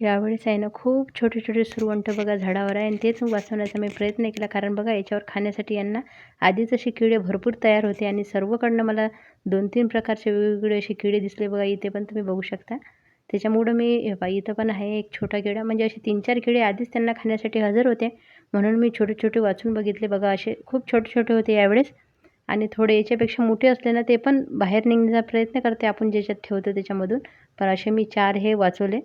यावेळेस आहे ना खूप छोटे छोटे सुरवंट बघा झाडावर आहे आणि तेच वाचवण्याचा मी प्रयत्न केला. कारण बघा याच्यावर खाण्यासाठी यांना आधीच असे किडे भरपूर तयार होते आणि सर्वकडनं मला दोन तीन प्रकारचे वेगवेगळे असे किडे दिसले बघा इथे पण तुम्ही बघू शकता. त्याच्यामुळं मी इथं पण आहे एक छोटा किडा. म्हणजे असे तीन चार किडे आधीच त्यांना खाण्यासाठी हजर होते. म्हणून मी छोटे छोटे वाचून बघितले बघा असे खूप छोटे छोटे होते यावेळेस. आणि थोडे याच्यापेक्षा मोठे असले ना ते पण बाहेर निघण्याचा प्रयत्न करते आपण ज्याच्यात ठेवतो त्याच्यामधून. पण असे मी चार हे वाचवले.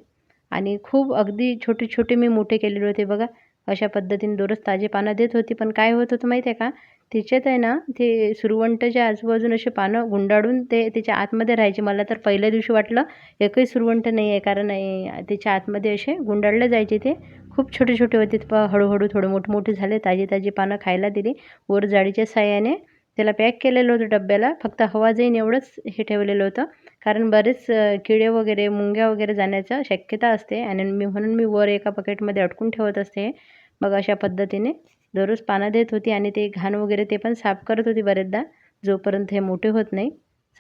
आणि खूप अगदी छोटे छोटे मी मोठे केलेले होते बघा. अशा पद्धतीने दररोज ताजे पानं देत होती. पण काय होत होतं माहीत आहे का? तिच्यात आहे ना ते सुरवंटच्या आजूबाजून असे पानं गुंडाळून ते त्याच्या आतमध्ये राहायचे. मला तर पहिल्या दिवशी वाटलं एकही सुरवंट नाही आहे कारण ए, त्याच्या आतमध्ये असे गुंडाळले जायचे ते. खूप छोटे छोटे होते. प हळूहळू थोडे मोठमोठे मोठे झाले. ताजी ताजी पानं खायला दिली. वर जाळीच्या साह्याने त्याला पॅक केलेलं होतं डब्याला. फक्त हवा जाईन एवढंच हे ठेवलेलं होतं. कारण बरेच किडे वगैरे मुंग्या वगैरे जाण्याचा शक्यता असते आणि मी म्हणून मी वर एका बकेटमध्ये अडकून ठेवत असते. मग अशा पद्धतीने दररोज पानं देत होती आणि ते घाण वगैरे ते पण साफ करत होती बरेचदा. जोपर्यंत हे मोठे होत नाही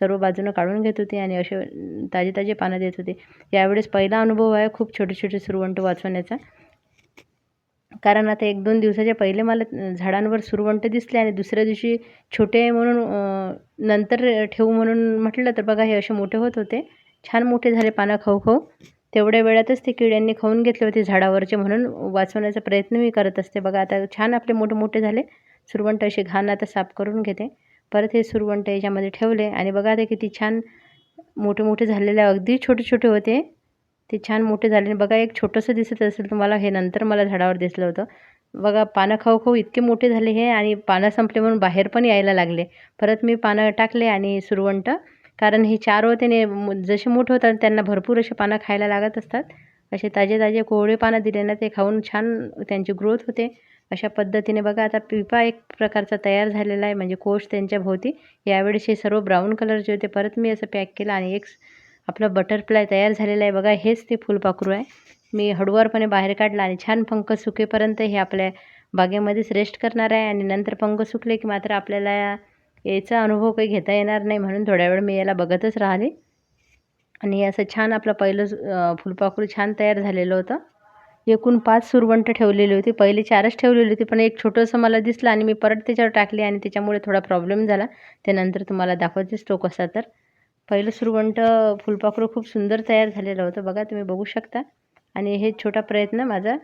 सर्व बाजूनं काढून घेत होती आणि असे ताजे ताजे पानं देत होते. यावेळेस पहिला अनुभव आहे खूप छोटे छोटे सुरवंट वाचवण्याचा. कारण आता एक दोन दिवसाच्या पहिले मला झाडांवर सुरवंट दिसले आणि दुसऱ्या दिवशी छोटे आहे म्हणून नंतर ठेवू म्हणून म्हटलं तर बघा हे असे मोठे होत होते. छान मोठे झाले पानं खाऊ खाऊ. तेवढ्या वेळातच ते किड्यांनी खाऊन घेतले होते झाडावरचे म्हणून. वाचवण्याचा प्रयत्न मी करत असते. बघा आता छान आपले मोठे मोठे झाले. सुरवंट असे घाण आता साफ करून घेते. परत हे सुरवंट याच्यामध्ये ठेवले आणि बघा ते किती छान मोठे मोठे झालेले अगदी छोटे छोटे होते. ते छान मोठे झाले. आणि बघा एक छोटंसं दिसत असेल तुम्हाला हे नंतर मला झाडावर दिसलं होतं. बघा पानं खाऊ खाऊ इतके मोठे झाले हे आणि पानं संपले म्हणून बाहेर पण यायला लागले. परत मी पानं टाकले आणि सुरवंट कारण हे चार होते ने जसे मोठे होतात त्यांना भरपूर असे पानं खायला लागत असतात. असे ताजे ताजे कोवळे पानं दिले ना ते खाऊन छान त्यांची ग्रोथ होते. अशा पद्धतीने बघा आता पिपा एक प्रकारचा तयार झालेला आहे म्हणजे कोश त्यांच्या भोवती. यावेळेस हे सर्व ब्राऊन कलरचे होते. परत मी असं पॅक केलं आणि एक आपलं बटरफ्लाय तयार झालेला आहे. बघा हेच ते फुलपाखरू आहे. मी हळूवारपणे बाहेर काढलं आणि छान पंख सुकेपर्यंत हे आपल्या बागेमध्येच रेस्ट करणार आहे आणि नंतर पंख सुकले की मात्र आपल्याला याचा अनुभव काही घेता येणार नाही म्हणून थोड्या वेळ मी याला बघतच राहिले. आणि असं छान आपलं पहिलं फुलपाखरू छान तयार झालेलं होतं. एकूण पाच सुरवंट ठेवलेली होती. पहिले चारच ठेवलेली होती पण एक छोटंसं मला दिसलं आणि मी परत त्याच्यावर टाकली आणि त्याच्यामुळे थोडा प्रॉब्लेम झाला. त्यानंतर तुम्हाला दाखवतेच तो कसा तर. पहिलं सुरवंट फुलपाखरू खूप सुंदर तयार झालेलं होतं. बघा तुम्ही बघू शकता. आणि हे छोटा प्रयत्न माझा.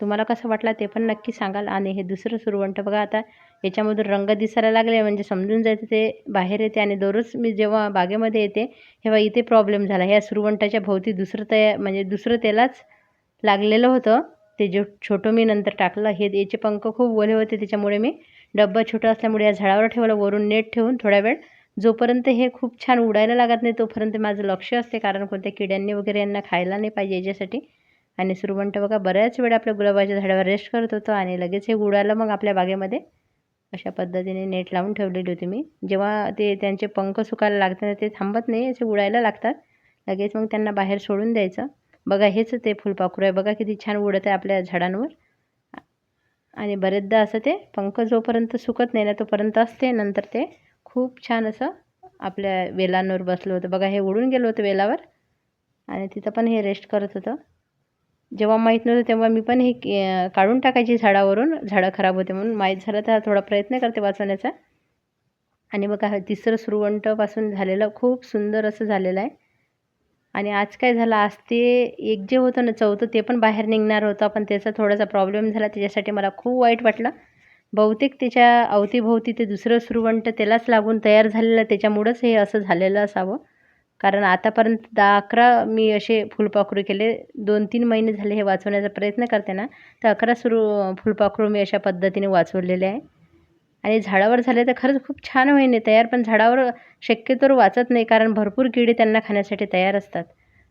तुम्हाला कसं वाटला ते पण नक्की सांगाल. आणि हे दुसरं सुरवंट बघा आता. याच्यामधून रंग दिसायला लागले म्हणजे समजून जायचं ते बाहेर येते आणि दररोज मी जेव्हा बागेमध्ये येते तेव्हा इथे प्रॉब्लेम झाला. ह्या सुरवंटाच्या भोवती दुसरं तया म्हणजे दुसरं त्यालाच लागलेलं होतं. ते जे छोटं मी नंतर टाकलं. हे याचे पंख खूप ओले होते. त्याच्यामुळे मी डब्बा छोटा असल्यामुळे या झाडावर ठेवलं. वरून नेट ठेवून थोडा वेळ जोपर्यंत हे खूप छान उडायला लागत नाही तोपर्यंत माझं लक्ष असते. कारण कोणत्या किड्यांनी वगैरे यांना खायला नाही पाहिजे याच्यासाठी. आणि सुरवंट बघा बऱ्याच वेळ आपल्या गुलाबाच्या झाडावर रेस्ट करत होतो आणि लगेच हे उडायला मग आपल्या बागेमध्ये. अशा पद्धतीने नेट लावून ठेवलेली होती मी. जेव्हा ते त्यांचे पंख सुकायला लागतात ते थांबत नाही असे उडायला लागतात. लगेच मग त्यांना बाहेर सोडून द्यायचं. बघा हेच ते फुलपाखरू आहे. बघा किती छान उडत आहे आपल्या झाडांवर. आणि बरेचदा असं ते पंख जोपर्यंत सुकत नाही ना तोपर्यंत असते नंतर ते. खूप छान असं आपल्या वेलांवर बसलं होतं. बघा हे उडून गेलं होतं वेलावर आणि तिथं पण हे रेस्ट करत होतं. जेव्हा माहीत नव्हतं तेव्हा मी पण हे काढून टाकायची झाडावरून. झाडं खराब होते म्हणून माहीत झालं तर थोडा प्रयत्न करते वाचवण्याचा. आणि बघा तिसरं सुरवंटपासून झालेलं खूप सुंदर असं झालेलं आहे. आणि आज काय झालं आज ते एक जे होतं ना चौथं ते पण बाहेर निघणार होतं. पण त्याचा थोडासा प्रॉब्लेम झाला. त्याच्यासाठी मला खूप वाईट वाटलं. बहुतेक त्याच्या अवतीभोवती ते दुसरं सुरवंट त्यालाच लागून तयार झालेलं त्याच्यामुळंच हे असं झालेलं असावं. कारण आतापर्यंत दहा अकरा मी असे फुलपाखरू केले दोन तीन महिने झाले हे वाचवण्याचा प्रयत्न करते ना तर अकरा सुरू फुलपाखरू मी अशा पद्धतीने वाचवलेले आहे. आणि झाडावर झाले तर खरंच खूप छान होईने तयार पण झाडावर शक्यतोवर वाचत नाही कारण भरपूर किडे त्यांना खाण्यासाठी तयार असतात.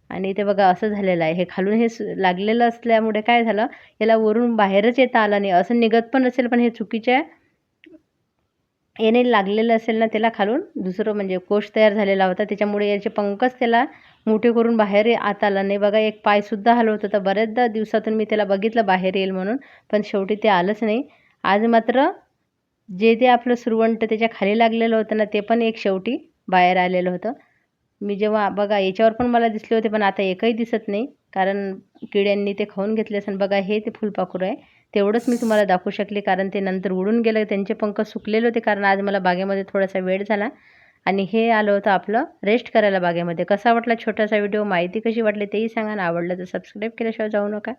आणि ते बघा असं झालेलं आहे. हे खालून हे लागलेलं असल्यामुळे काय झालं? याला वरून बाहेरच येता आलं नाही. असं निघत पण असेल पण हे चुकीच्या याने लागलेलं असेल ना त्याला खालून दुसरं म्हणजे कोश तयार झालेला होता. त्याच्यामुळे याचे पंकज त्याला मोठे करून बाहेर आत आला नाही. बघा एक पायसुद्धा हलवत होता. बऱ्याचदा दिवसातून मी त्याला बघितलं बाहेर येईल म्हणून पण शेवटी ते आलंच नाही. आज मात्र जे ते आपलं सुरवंट त्याच्याखाली लागलेलं होतं ना ते पण एक शेवटी बाहेर आलेलं होतं. मी जेव्हा बघा याच्यावर पण मला दिसले होते पण आता एकही दिसत नाही. कारण किड्यांनी ते खाऊन घेतले असेल बघा हे ते फुलपाखरू आहे. तेवढंच मी तुम्हाला दाखवू शकले कारण ते नंतर उडून गेलं त्यांचे पंख सुकलेले होते कारण आज मला बागेमध्ये थोडासा वेळ झाला. आणि हे आलं होतं आपलं रेस्ट करायला बागेमध्ये. कसा वाटला छोटासा व्हिडिओ माहिती कशी वाटली तेही सांगा आणि आवडलं तर सबस्क्राईब केल्याशिवाय जाऊ नका.